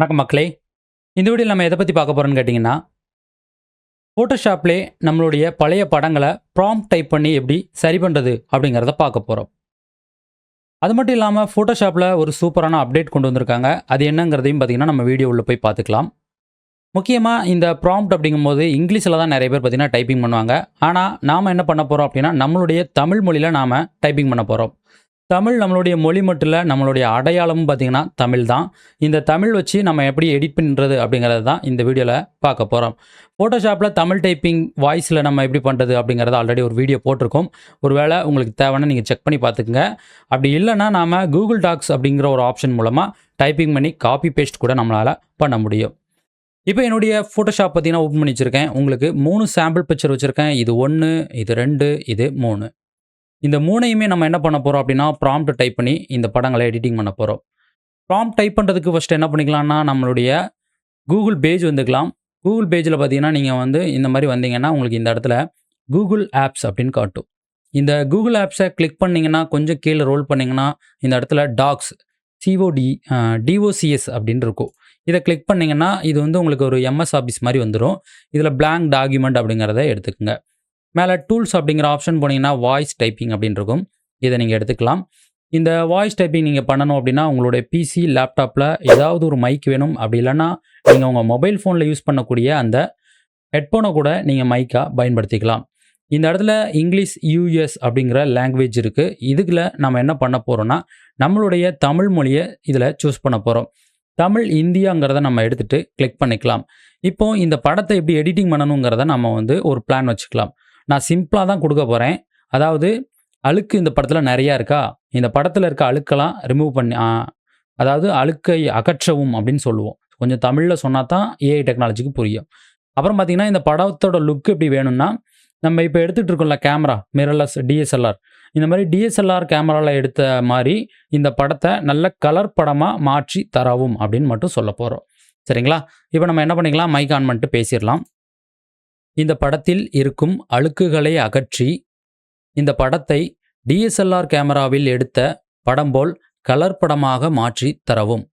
வணக்கம் மக்களே. இந்த வீடியோவில் நம்ம எதை பற்றி பார்க்க போகிறோம்னு கேட்டிங்கன்னா ஃபோட்டோஷாப்லே நம்மளுடைய பழைய படங்களை ப்ராம்ப்ட் டைப் பண்ணி எப்படி சரி பண்ணுறது அப்படிங்கிறத பார்க்க போகிறோம் அது மட்டும் இல்லாமல் ஃபோட்டோஷாப்பில் ஒரு சூப்பரான அப்டேட் கொண்டு வந்திருக்காங்க. அது என்னங்கிறதையும் பார்த்தீங்கன்னா நம்ம வீடியோ உள்ளே போய் பார்த்துக்கலாம். முக்கியமாக இந்த ப்ராம்ப்ட் அப்படிங்கும்போது இங்கிலீஷில் தான் நிறைய பேர் பார்த்தீங்கன்னா டைப்பிங் பண்ணுவாங்க. ஆனால் நாம் என்ன பண்ண போகிறோம் அப்படின்னா நம்மளுடைய தமிழ் மொழியில் நாம் டைப்பிங் பண்ண போகிறோம் தமிழ் நம்மளுடைய மொழி மட்டும் இல்லை நம்மளுடைய அடையாளமும் பார்த்திங்கன்னா தமிழ் தான். இந்த தமிழ் வச்சு நம்ம எப்படி எடிட் பண்ணுறது அப்படிங்கிறது தான் இந்த வீடியோவில் பார்க்க போகிறோம் ஃபோட்டோஷாப்பில் தமிழ் டைப்பிங் வாய்ஸில் நம்ம எப்படி பண்ணுறது அப்படிங்கிறத ஆல்ரெடி ஒரு வீடியோ போட்டிருக்கோம். ஒரு வேளை உங்களுக்கு தேவைன்னா நீங்கள் செக் பண்ணி பார்த்துக்குங்க. அப்படி இல்லைன்னா நாம் கூகுள் டாக்ஸ் அப்படிங்கிற ஒரு ஆப்ஷன் மூலமாக டைப்பிங் பண்ணி காப்பி பேஸ்ட் கூட நம்மளால் பண்ண முடியும். இப்போ என்னுடைய ஃபோட்டோஷாப் பார்த்தீங்கன்னா ஓப்பன் பண்ணி வச்சுருக்கேன் உங்களுக்கு மூணு சாம்பிள் பிக்சர் வச்சுருக்கேன். இது ஒன்று இது ரெண்டு இது மூணு. இந்த மூணையுமே நம்ம என்ன பண்ண போகிறோம் அப்படின்னா ப்ராம்ப்ட் டைப் பண்ணி இந்த படங்களை எடிட்டிங் பண்ண போகிறோம் ப்ராம்ப்ட் டைப் பண்ணுறதுக்கு ஃபஸ்ட்டு என்ன பண்ணிக்கலாம்னா நம்மளுடைய கூகுள் பேஜ் வந்துக்கலாம். கூகுள் பேஜில் பார்த்தீங்கன்னா நீங்கள் வந்து இந்த மாதிரி வந்தீங்கன்னா உங்களுக்கு இந்த இடத்துல கூகுள் ஆப்ஸ் அப்படின்னு காட்டும். இந்த கூகுள் ஆப்ஸை கிளிக் பண்ணிங்கன்னா கொஞ்சம் கீழே ரோல் பண்ணிங்கன்னா இந்த இடத்துல டாக்ஸ் சிஓடி டிஓசிஎஸ் அப்படின்னு இருக்கும். இதை கிளிக் பண்ணிங்கன்னா இது வந்து உங்களுக்கு ஒரு எம்எஸ் ஆஃபீஸ் மாதிரி வந்துடும் இதில் பிளாங்க் டாக்குமெண்ட் அப்படிங்கிறத எடுத்துக்கோங்க. மேலே டூல்ஸ் அப்படிங்கிற ஆப்ஷன் போனீங்கன்னா வாய்ஸ் டைப்பிங் அப்படின்னு இருக்கும் இதை நீங்கள் எடுத்துக்கலாம். இந்த வாய்ஸ் டைப்பிங் நீங்கள் பண்ணணும் அப்படின்னா உங்களுடைய பிசி லேப்டாப்பில் ஏதாவது ஒரு மைக் வேணும். அப்படி இல்லைன்னா நீங்கள் உங்கள் மொபைல் ஃபோனில் யூஸ் பண்ணக்கூடிய அந்த ஹெட்ஃபோனை கூட நீங்கள் மைக்காக பயன்படுத்திக்கலாம். இந்த இடத்துல இங்கிலீஷ் யூஎஸ் அப்படிங்கிற லாங்குவேஜ் இருக்குது இதுக்குள்ள நம்ம என்ன பண்ண போகிறோம்னா நம்மளுடைய தமிழ் மொழியை இதில் சூஸ் பண்ண போகிறோம் தமிழ் இந்தியாங்கிறத நம்ம எடுத்துகிட்டு கிளிக் பண்ணிக்கலாம். இப்போ இந்த படத்தை எப்படி எடிட்டிங் பண்ணணுங்கிறத நம்ம வந்து ஒரு பிளான் வச்சுக்கலாம். நான் சிம்பிளாக தான் கொடுக்க போகிறேன் அதாவது அழுக்கு இந்த படத்தில் நிறையா இருக்கா? இந்த படத்தில் இருக்க அழுக்கெல்லாம் ரிமூவ் பண்ணி அதாவது அழுக்கை அகற்றவும் அப்படின்னு சொல்லுவோம். கொஞ்சம் தமிழில் சொன்னால் தான் ஏஐ டெக்னாலஜிக்கு புரியும். அப்புறம் பார்த்திங்கன்னா இந்த படத்தோட லுக் எப்படி வேணும்னா நம்ம இப்போ எடுத்துகிட்டு இருக்கோம்ல கேமரா மிரர்லெஸ் டிஎஸ்எல்ஆர் இந்த மாதிரி டிஎஸ்எல்ஆர் கேமராவில் எடுத்த மாதிரி இந்த படத்தை நல்ல கலர் படமாக மாற்றி தரவும் அப்படின்னு மட்டும் சொல்ல போகிறோம் சரிங்களா? இப்போ நம்ம என்ன பண்ணிக்கலாம்? மைக் ஆன் பண்ணிட்டு பேசிடலாம். இந்த படத்தில் இருக்கும் அழுக்குகளை அகற்றி இந்த படத்தை டிஎஸ்எல்ஆர் கேமராவில் எடுத்த படம் போல் கலர் படமாக மாற்றி தரவும்.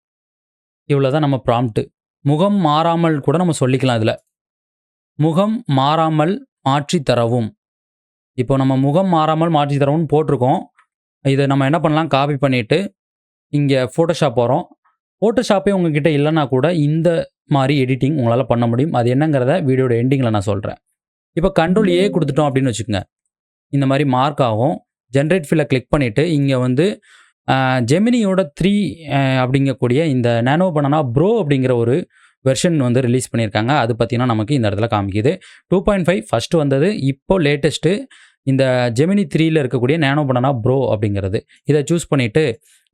இவ்வளோதான் நம்ம ப்ராம்ப்ட் முகம் மாறாமல் கூட நம்ம சொல்லிக்கலாம் இதில். முகம் மாறாமல் மாற்றி தரவும். இப்போ நம்ம முகம் மாறாமல் மாற்றி தரவும்னு போட்டிருக்கோம். இதை நம்ம என்ன பண்ணலாம்? காப்பி பண்ணிவிட்டு இங்கே ஃபோட்டோஷாப் போகிறோம். ஃபோட்டோஷாப்பே உங்ககிட்ட இல்லைன்னா கூட இந்த மாதிரி எடிட்டிங் உங்களால் பண்ண முடியும். அது என்னங்கிறத வீடியோட எண்டிங்கில் நான் சொல்கிறேன் இப்போ கண்ட்ரோல் ஏ கொடுத்துட்டோம் அப்படின்னு வச்சுக்கோங்க. இந்த மாதிரி மார்க் ஆகும். ஜென்ரேட் ஃபில்லை கிளிக் பண்ணிவிட்டு இங்கே வந்து ஜெமினியோட த்ரீ அப்படிங்கக்கூடிய இந்த நேனோ பனானா ப்ரோ அப்படிங்கிற ஒரு வெர்ஷன் வந்து ரிலீஸ் பண்ணியிருக்காங்க. அது பார்த்தீங்கன்னா நமக்கு இந்த இடத்துல காமிக்குது. டூ பாயிண்ட் ஃபைவ் ஃபஸ்ட்டு வந்தது. இப்போ லேட்டஸ்ட்டு இந்த ஜெமினி த்ரீயில் இருக்கக்கூடிய நேனோ பனானா ப்ரோ அப்படிங்கிறது இதை சூஸ் பண்ணிவிட்டு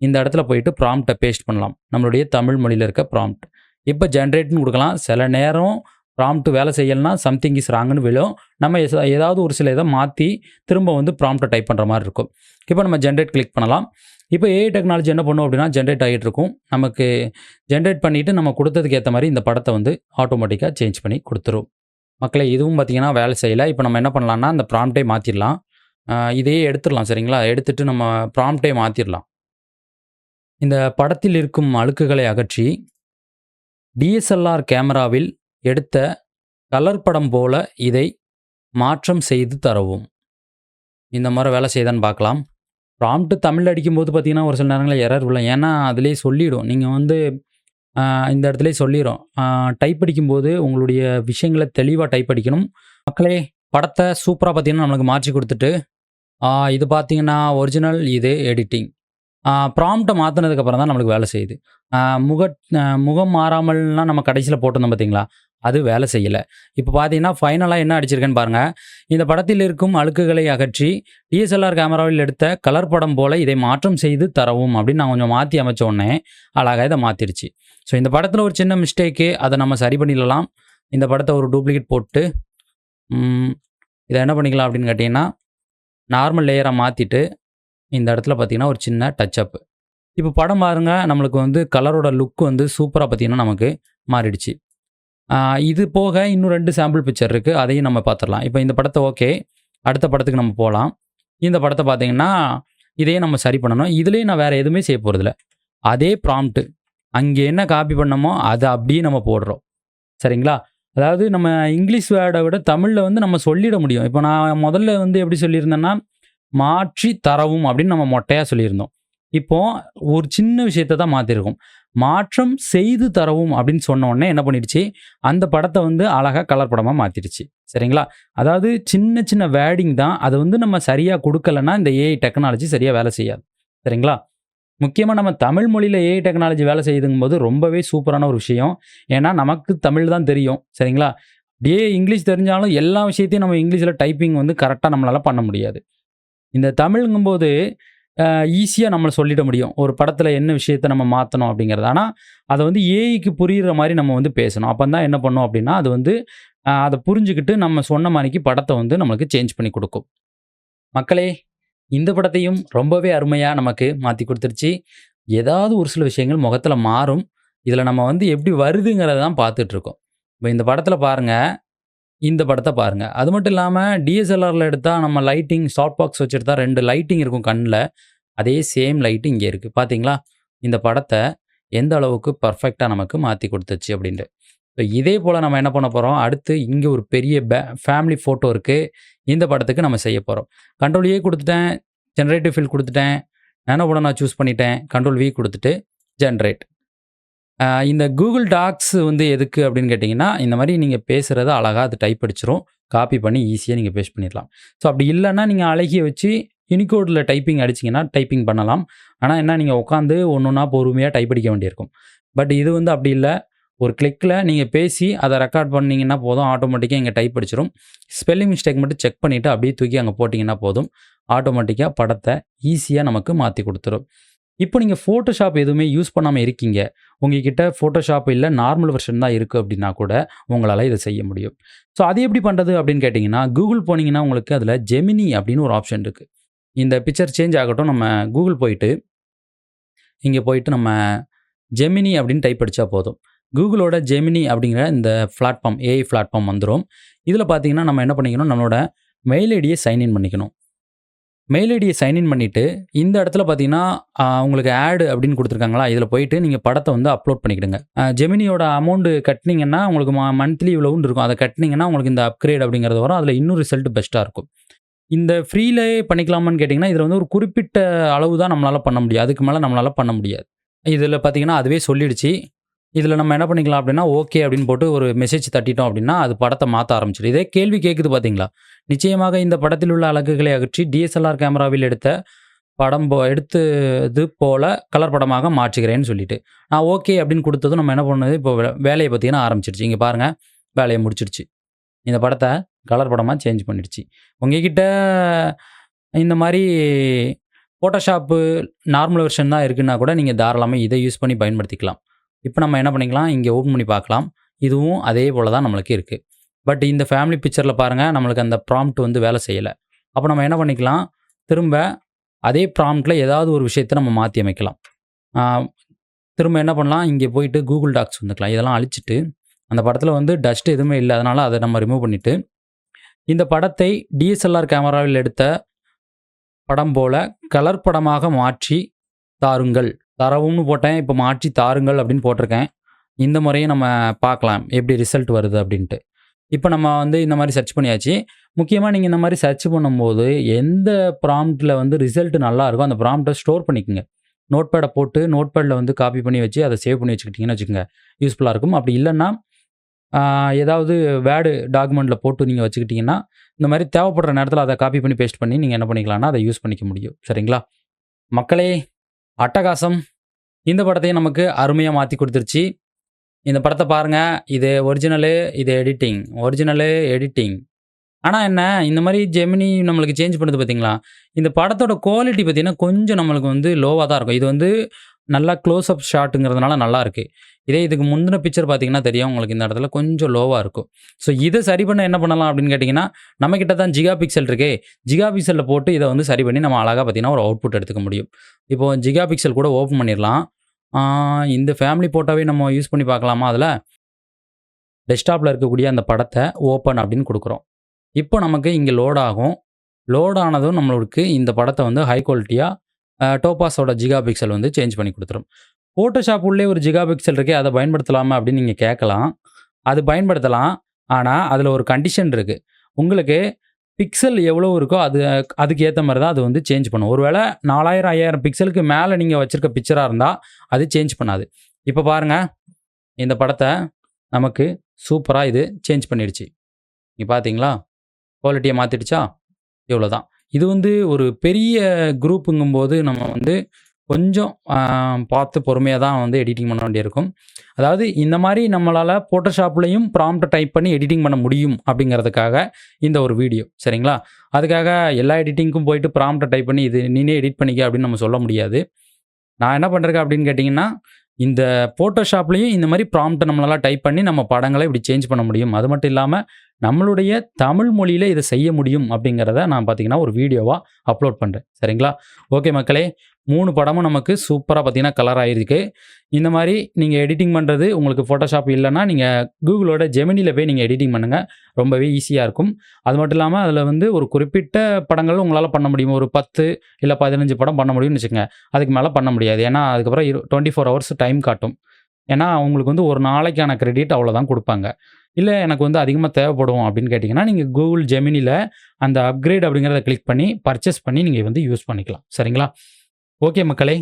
இந்த இடத்துல போயிட்டு ப்ராம்ப்டை பேஸ்ட் பண்ணலாம். நம்மளுடைய தமிழ் மொழியில் இருக்க ப்ராம்ப்ட் இப்போ ஜென்ரேட்னு கொடுக்கலாம். சில நேரம் ப்ராம்ப்ட் வேலை செய்யலைனா சம்திங் இஸ் ராங்குன்னு விழும். நம்ம ஏதாவது ஒரு சில இதை மாற்றி திரும்ப வந்து ப்ராம்ப்டை டைப் பண்ணுற மாதிரி இருக்கும். இப்போ நம்ம ஜென்ரேட் கிளிக் பண்ணலாம். இப்போ ஏஐ டெக்னாலஜி என்ன பண்ணும் அப்படின்னா ஜென்ரேட் ஆகிட்டு இருக்கும். நமக்கு ஜென்ரேட் பண்ணிவிட்டு நம்ம கொடுத்ததுக்கு ஏற்ற மாதிரி இந்த படத்தை வந்து ஆட்டோமேட்டிக்காக சேஞ்ச் பண்ணி கொடுத்துரும். மக்களை இதுவும் பார்த்தீங்கன்னா வேலை செய்யலை. இப்போ நம்ம என்ன பண்ணலாம்னா அந்த ப்ராம்ப்டே மாற்றிடலாம் இதையே எடுத்துடலாம் சரிங்களா? எடுத்துட்டு நம்ம ப்ராம்ப்டே மாற்றிடலாம் இந்த படத்தில் இருக்கும் அழுக்குகளை அகற்றி டிஎஸ்எல்ஆர் கேமராவில் எடுத்த கலர் படம் போல இதை மாற்றம் செய்து தரவும். இந்த மாதிரி வேலை செய்தான்னு பார்க்கலாம். ப்ராம்ப்ட் தமிழ் அடிக்கும்போது பார்த்தீங்கன்னா ஒரு சில நேரங்களில் எரர் விழும் ஏன்னா அதிலே சொல்லிவிடும் நீங்கள் வந்து இந்த இடத்துல சொல்லிடும் டைப் அடிக்கும்போது உங்களுடைய விஷயங்களை தெளிவாக டைப் அடிக்கணும். மக்களே படத்தை சூப்பராக பார்த்தீங்கன்னா நம்மளுக்கு மாற்றி கொடுத்துட்டு இது பார்த்தீங்கன்னா ஒரிஜினல் இது எடிட்டிங் ப்ராம்ப்டை மாற்றினதுக்கப்புறம் தான் நம்மளுக்கு வேலை செய்யுது. முக முகம் மாறாமல்னா நம்ம கடைசியில் போட்டிருந்தோம் பார்த்தீங்களா? அது வேலை செய்யலை. இப்போ பார்த்தீங்கன்னா ஃபைனலாக என்ன அடிச்சிருக்கேன்னு பாருங்கள் இந்த படத்தில் இருக்கும் அழுக்குகளை அகற்றி டிஎஸ்எல்ஆர் கேமராவில் எடுத்த கலர் படம் போல் இதை மாற்றம் செய்து தரவும் அப்படின்னு நான் கொஞ்சம் மாற்றி அமைச்ச உடனே அழகாக இதை மாற்றிடுச்சு ஸோ இந்த படத்தில் ஒரு சின்ன மிஸ்டேக்கு அதை நம்ம சரி பண்ணிடலாம். இந்த படத்தை ஒரு டூப்ளிகேட் போட்டு இதை என்ன பண்ணிக்கலாம் அப்படின்னு கேட்டிங்கன்னா நார்மல் லேயராக மாற்றிட்டு இந்த இடத்துல பார்த்தீங்கன்னா ஒரு சின்ன டச்சப் இப்போ படம் பாருங்கள் நம்மளுக்கு வந்து கலரோட லுக் வந்து சூப்பராக பார்த்தீங்கன்னா நமக்கு மாறிடுச்சு. இது போக இன்னும் ரெண்டு சாம்பிள் பிக்சர் இருக்குது அதையும் நம்ம பார்த்துடலாம். இப்போ இந்த படத்தை ஓகே அடுத்த படத்துக்கு நம்ம போகலாம். இந்த படத்தை பார்த்தீங்கன்னா இதையே நம்ம சரி பண்ணணும். இதுலேயும் நான் வேறு எதுவுமே செய்ய போகிறதில்ல அதே ப்ராம்ப்ட் அங்கே என்ன காப்பி பண்ணமோ அதை அப்படியே நம்ம போடுறோம். சரிங்களா? அதாவது நம்ம இங்கிலீஷ் வேர்டை விட தமிழில் வந்து நம்ம சொல்லிட முடியும். இப்போ நான் முதல்ல வந்து எப்படி சொல்லியிருந்தேன்னா மாற்றி தரவும் அப்படின்னு நம்ம மொட்டையாக சொல்லியிருந்தோம். இப்போ ஒரு சின்ன விஷயத்தை தான் மாற்றிருக்கோம் மாற்றம் செய்து தரவும் அப்படின்னு சொன்ன உடனே என்ன பண்ணிடுச்சு? அந்த படத்தை வந்து அழகாக கலர் படமாக மாற்றிடுச்சு சரிங்களா? அதாவது சின்ன சின்ன வேர்டிங் தான். அதை வந்து நம்ம சரியாக கொடுக்கலன்னா இந்த ஏஐ டெக்னாலஜி சரியாக வேலை செய்யாது. சரிங்களா? முக்கியமாக நம்ம தமிழ் மொழியில் ஏஐ டெக்னாலஜி வேலை செய்யுதுங்கும் போது ரொம்பவே சூப்பரான ஒரு விஷயம். ஏன்னா நமக்கு தமிழ் தான் தெரியும். சரிங்களா? அப்படியே இங்கிலீஷ் தெரிஞ்சாலும் எல்லா விஷயத்தையும் நம்ம இங்கிலீஷில் டைப்பிங் வந்து கரெக்டாக நம்மளால் பண்ண முடியாது. இந்த தமிழுங்கும்போது ஈஸியாக நம்மளை சொல்லிட முடியும். ஒரு படத்தில் என்ன விஷயத்தை நம்ம மாற்றணும் அப்படிங்கிறது. ஆனால் அதை வந்து ஏஐக்கு புரிகிற மாதிரி நம்ம வந்து பேசணும். அப்போ தான் என்ன பண்ணோம் அப்படின்னா அது வந்து அதை புரிஞ்சுக்கிட்டு நம்ம சொன்ன மாதிரிக்கு படத்தை வந்து நம்மளுக்கு சேஞ்ச் பண்ணி கொடுக்கும். மக்களே இந்த படத்தையும் ரொம்பவே அருமையாக நமக்கு மாற்றி கொடுத்துருச்சு. ஏதாவது ஒரு சில விஷயங்கள் முகத்தில் மாறும். இதில் நம்ம வந்து எப்படி வருதுங்கிறத தான் பார்த்துட்ருக்கோம். இப்போ இந்த படத்தில் பாருங்கள் இந்த படத்தை பாருங்கள் அது மட்டும் இல்லாமல் டிஎஸ்எல்ஆரில் எடுத்தால் நம்ம லைட்டிங் ஷார்ட் பாக்ஸ் வச்சுருந்தா ரெண்டு லைட்டிங் இருக்கும் கண்ணில். அதே சேம் லைட்டு இங்கே இருக்குது பார்த்தீங்களா இந்த படத்தை எந்த அளவுக்கு பர்ஃபெக்டாக நமக்கு மாற்றி கொடுத்துச்சு அப்படின்ட்டு. இப்போ இதே போல் நம்ம என்ன பண்ண போகிறோம் அடுத்து இங்கே ஒரு பெரிய பே ஃபேமிலி ஃபோட்டோ இருக்குது இந்த படத்துக்கு நம்ம செய்ய போகிறோம் கண்ட்ரோல் ஏ e கொடுத்துட்டேன் ஜென்ரேட்டிவ் ஃபில் கொடுத்துட்டேன். நானோ படம் நான் சூஸ் பண்ணிட்டேன். கண்ட்ரோல் வி கொடுத்துட்டு ஜென்ரேட் இந்த கூகுள் டாக்ஸ் வந்து எதுக்கு அப்படின்னு கேட்டிங்கன்னா இந்த மாதிரி நீங்கள் பேசுகிறத அழகாக அது டைப் அடிச்சிரும். காப்பி பண்ணி ஈஸியாக நீங்கள் பேஸ்ட் பண்ணிடலாம். ஸோ அப்படி இல்லைன்னா நீங்கள் அழகிய வச்சு யூனிகோடில் டைப்பிங் அடிச்சிங்கன்னா டைப்பிங் பண்ணலாம். ஆனால் என்ன நீங்கள் உட்காந்து ஒன்று ஒன்றா பொறுமையாக டைப் அடிக்க வேண்டியிருக்கும். பட் இது வந்து அப்படி இல்லை. ஒரு கிளிக்கில் நீங்கள் பேசி அதை ரெக்கார்ட் பண்ணிங்கன்னா போதும். ஆட்டோமேட்டிக்காக இங்கே டைப் அடிச்சிடும் ஸ்பெல்லிங் மிஸ்டேக் மட்டும் செக் பண்ணிவிட்டு அப்படியே தூக்கி அங்கே போட்டிங்கன்னா போதும். ஆட்டோமேட்டிக்காக படத்தை ஈஸியாக நமக்கு மாற்றி கொடுத்துரும். இப்போ நீங்கள் ஃபோட்டோஷாப் எதுவுமே யூஸ் பண்ணாமல் இருக்கீங்க. உங்ககிட்ட ஃபோட்டோஷாப் இல்லை நார்மல் வெர்ஷன் தான் இருக்குது அப்படின்னா கூட உங்களால் இதை செய்ய முடியும். ஸோ அது எப்படி பண்ணுறது அப்படின்னு கேட்டிங்கன்னா கூகுள் போனீங்கன்னா உங்களுக்கு அதில் ஜெமினி அப்படின்னு ஒரு ஆப்ஷன் இருக்குது இந்த பிக்சர் சேஞ்ச் ஆகட்டும் நம்ம கூகுள் போயிட்டு இங்கே போயிட்டு நம்ம ஜெமினி அப்படின்னு டைப் அடித்தா போதும். கூகுளோட ஜெமினி அப்படிங்கிற இந்த பிளாட்ஃபார்ம் ஏஐ பிளாட்ஃபார்ம் வந்துடும் இதில் பார்த்தீங்கன்னா நம்ம என்ன பண்ணிக்கணும்? நம்மளோட மெயில் ஐடியை சைன்இன் பண்ணிக்கணும். மெயில் ஐடியை சைன்இன் பண்ணிவிட்டு இந்த இடத்துல பார்த்தீங்கன்னா உங்களுக்கு ஆடு அப்படின்னு கொடுத்துருக்காங்களா? இதில் போயிட்டு நீங்கள் படத்தை வந்து அப்லோட் பண்ணிக்கிடுங்க. ஜெமினியோட அமௌண்ட் கட்டினீங்கன்னா உங்களுக்கு மந்த்லி இவ்வளோன்னு இருக்கும். அதை கட்டினீங்கன்னா உங்களுக்கு இந்த அப்கிரேட் அப்படிங்கிறது வரும். அதில் இன்னும் ரிசல்ட் பெஸ்ட்டாக இருக்கும். இந்த ஃப்ரீலே பண்ணிக்கலாமான்னு கேட்டிங்கன்னா இதில் வந்து ஒரு குறிப்பிட்ட அளவு தான் நம்மளால் பண்ண முடியும். அதுக்கு மேலே நம்மளால் பண்ண முடியாது. இதில் பார்த்தீங்கன்னா அதுவே சொல்லிடுச்சு. இதில் நம்ம என்ன பண்ணிக்கலாம் அப்படின்னா ஓகே அப்படின்னு போட்டு ஒரு மெசேஜ் தட்டிட்டோம் அப்படின்னா அது படத்தை மாற்ற ஆரம்பிச்சிடும். இதே கேள்வி கேட்குது பார்த்தீங்களா நிச்சயமாக இந்த படத்தில் உள்ள அழகுகளை அகற்றி டிஎஸ்எல்ஆர் கேமராவில் எடுத்த படம் போ எடுத்தது போல் கலர் படமாக மாற்றுகிறேன்னு சொல்லிட்டு. நான் ஓகே அப்படின்னு கொடுத்ததும் நம்ம என்ன பண்ணது? இப்போ வேலையை பார்த்தீங்கன்னா ஆரம்பிச்சிருச்சு. இங்கே பாருங்கள் வேலையை முடிச்சிருச்சு. இந்த படத்தை கலர் படமாக சேஞ்ச் பண்ணிடுச்சு. உங்ககிட்ட இந்த மாதிரி ஃபோட்டோஷாப்பு நார்மல் வெர்ஷன் தான் இருக்குன்னா கூட நீங்கள் தாராளமாக இதை யூஸ் பண்ணி பயன்படுத்திக்கலாம். இப்போ நம்ம என்ன பண்ணிக்கலாம்? இங்கே ஓப்பன் பண்ணி பார்க்கலாம். இதுவும் அதே போல் தான் நம்மளுக்கு இருக்குது பட் இந்த ஃபேமிலி பிக்சரில் பாருங்கள் நம்மளுக்கு அந்த ப்ராம்ப்ட் வந்து வேலை செய்யலை. அப்போ நம்ம என்ன பண்ணிக்கலாம்? திரும்ப அதே ப்ராம்ப்டில் ஏதாவது ஒரு விஷயத்தை நம்ம மாற்றி அமைக்கலாம். திரும்ப என்ன பண்ணலாம்? இங்கே போயிட்டு கூகுள் டாக்ஸ் வந்துக்கலாம். இதெல்லாம் அழிச்சிட்டு அந்த படத்தில் வந்து டஸ்ட் எதுவுமே இல்லை அதனால் அதை நம்ம ரிமூவ் பண்ணிவிட்டு இந்த படத்தை டிஎஸ்எல்ஆர் கேமராவில் எடுத்த படம் போல கலர் படமாக மாற்றி தாருங்கள். தரவும்னு போட்டேன். இப்போ மாற்றி தாருங்கள் அப்படின்னு போட்டிருக்கேன். இந்த முறையும் நம்ம பார்க்கலாம். எப்படி ரிசல்ட் வருது அப்படின்ட்டு. இப்போ நம்ம வந்து இந்த மாதிரி சர்ச் பண்ணியாச்சு. முக்கியமாக நீங்கள் இந்த மாதிரி சர்ச் பண்ணும்போது எந்த ப்ராம்ப்டில் வந்து ரிசல்ட் நல்லா இருக்கோ அந்த ப்ராம்ப்டை ஸ்டோர் பண்ணிக்கோங்க. நோட்பேடை போட்டு நோட்பேடில் வந்து காப்பி பண்ணி வச்சு அதை சேவ் பண்ணி வச்சுக்கிட்டிங்கன்னு வச்சுக்கோங்க. யூஸ்ஃபுல்லாக இருக்கும். அப்படி இல்லைன்னா ஏதாவது வேர்டு டாக்குமெண்ட்டில் போட்டு நீங்கள் வச்சுக்கிட்டிங்கன்னா இந்த மாதிரி தேவைப்படுற நேரத்தில் அதை காப்பி பண்ணி பேஸ்ட் பண்ணி நீங்கள் என்ன பண்ணிக்கலாம்னா அதை யூஸ் பண்ணிக்க முடியும். சரிங்களா? மக்களே அட்டகாசம். இந்த படத்தையும் நமக்கு அருமையாக மாற்றி கொடுத்துருச்சு. இந்த படத்தை பாருங்கள் இது ஒரிஜினலு இது எடிட்டிங் ஒரிஜினலு எடிட்டிங் ஆனால் என்ன இந்த மாதிரி ஜெமினி நம்மளுக்கு சேஞ்ச் பண்ணுது பார்த்தீங்களா இந்த படத்தோட குவாலிட்டி பார்த்திங்கன்னா கொஞ்சம் நம்மளுக்கு வந்து லோவாக தான் இருக்கும். இது வந்து நல்லா க்ளோஸ் அப் ஷாட்டுங்கிறதுனால நல்லா இருக்குது இதே இதுக்கு முந்தின பிக்சர் பார்த்தீங்கன்னா தெரியும் உங்களுக்கு இந்த இடத்துல கொஞ்சம் லோவாக இருக்கும். ஸோ இதை சரி பண்ண என்ன பண்ணலாம் அப்படின்னு கேட்டிங்கன்னா நம்மக்கிட்ட தான் ஜிகா பிக்சல் இருக்கே. ஜிகா பிக்சலில் போட்டு இதை வந்து சரி பண்ணி நம்ம அழகாக பார்த்தீங்கன்னா ஒரு அவுட்புட் எடுத்துக்க முடியும். இப்போது ஜிகா பிக்சல் கூட ஓப்பன் பண்ணிடலாம். இந்த ஃபேமிலி போட்டோவே நம்ம யூஸ் பண்ணி பார்க்கலாமா அதில்? டெஸ்க்டாப்பில் இருக்கக்கூடிய அந்த படத்தை ஓப்பன் அப்படின்னு கொடுக்குறோம். இப்போ நமக்கு இங்கே லோட் ஆகும். லோட் ஆனதும் நம்மளுக்கு இந்த படத்தை வந்து ஹை குவாலிட்டியாக டோபாஸோட ஜிகா பிக்சல் வந்து சேஞ்ச் பண்ணி கொடுத்துரும். ஃபோட்டோஷாப் உள்ளே ஒரு ஜிகா பிக்சல் இருக்கே அதை பயன்படுத்தலாமா அப்படின்னு நீங்கள் கேட்கலாம். அது பயன்படுத்தலாம் ஆனால் அதில் ஒரு கண்டிஷன் இருக்குது உங்களுக்கு பிக்சல் எவ்வளோ இருக்கோ அது அதுக்கு ஏற்ற மாதிரி தான் அது வந்து சேஞ்ச் பண்ணும். ஒருவேளை நாலாயிரம் ஐயாயிரம் பிக்சலுக்கு மேலே நீங்கள் வச்சுருக்க பிக்சராக இருந்தால் அது சேஞ்ச் பண்ணாது. இப்போ பாருங்கள் இந்த படத்தை நமக்கு சூப்பராக இது சேஞ்ச் பண்ணிடுச்சு. நீ பார்த்தீங்களா குவாலிட்டியை மாற்றிடுச்சா இவ்வளோ தான் இது வந்து ஒரு பெரிய குரூப்புங்கும்போது நம்ம வந்து கொஞ்சம் பார்த்து பொறுமையாக தான் வந்து எடிட்டிங் பண்ண வேண்டியிருக்கும். அதாவது இந்த மாதிரி நம்மளால் ஃபோட்டோஷாப்லேயும் ப்ராம்ப்டை டைப் பண்ணி எடிட்டிங் பண்ண முடியும் அப்படிங்கிறதுக்காக இந்த ஒரு வீடியோ சரிங்களா? அதுக்காக எல்லா எடிட்டிங்க்கும் போயிட்டு ப்ராம்ப்டை டைப் பண்ணி இது நீனே எடிட் பண்ணிக்க அப்படின்னு நம்ம சொல்ல முடியாது. நான் என்ன பண்ணுறேன் அப்படின்னு கேட்டிங்கன்னா இந்த ஃபோட்டோஷாப்லேயும் இந்த மாதிரி ப்ராம்ப்டை நம்மளால் டைப் பண்ணி நம்ம படங்களை இப்படி சேஞ்ச் பண்ண முடியும். அது மட்டும் இல்லாமல் நம்மளுடைய தமிழ் மொழியில் இதை செய்ய முடியும் அப்படிங்கிறத நான் பார்த்தீங்கன்னா ஒரு வீடியோவாக அப்லோட் பண்ணுறேன் சரிங்களா? ஓகே மக்களே மூணு படமும் நமக்கு சூப்பராக பார்த்தீங்கன்னா கலர் ஆகிருக்கு இந்த மாதிரி நீங்கள் எடிட்டிங் பண்ணுறது உங்களுக்கு ஃபோட்டோஷாப் இல்லைன்னா நீங்கள் கூகுளோட ஜெமினியில் போய் நீங்கள் எடிட்டிங் பண்ணுங்கள் ரொம்பவே ஈஸியாக இருக்கும். அது மட்டும் இல்லாமல் அதில் வந்து ஒரு குறிப்பிட்ட படங்கள் உங்களால் பண்ண முடியும்? ஒரு பத்து இல்லை பதினஞ்சு படம் பண்ண முடியும்னு வச்சுக்கோங்க. அதுக்கு மேலே பண்ண முடியாது. ஏன்னா அதுக்கப்புறம் இரு டுவெண்ட்டி ஃபோர் ஹவர்ஸ் டைம் காட்டும். ஏன்னா அவங்களுக்கு வந்து ஒரு நாளைக்கான கிரெடிட் அவ்வளோதான் கொடுப்பாங்க. இல்லை எனக்கு வந்து அதிகமாக தேவைப்படும் அப்படின்னு கேட்டிங்கன்னா நீங்கள் கூகுள் ஜெமினியில் அந்த அப்கிரேட் அப்படிங்கிறத கிளிக் பண்ணி பர்ச்சேஸ் பண்ணி நீங்கள் வந்து யூஸ் பண்ணிக்கலாம். சரிங்களா? ஓகே மக்களே.